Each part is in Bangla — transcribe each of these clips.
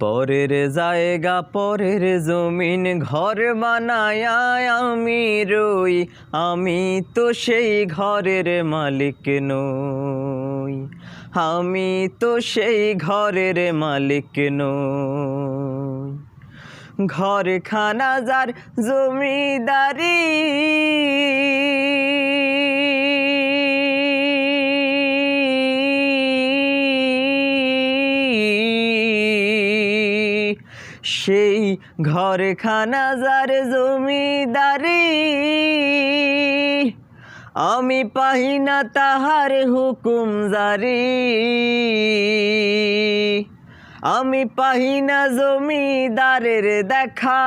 পরের জায়গা, পরের জমিন ঘর বানায় আমি রই। আমি তো সেই ঘরের মালিক নই। আমি তো সেই ঘরের মালিক নই। ঘর খানা যার জমিদারি সেই ঘর খানা যার জমিদারি। আমি পাহি না তাহার হুকুম জারি। আমি পাহি না জমিদারের দেখা।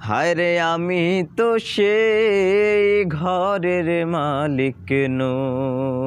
হায়রে আমি তো সেই ঘরের মালিক নই।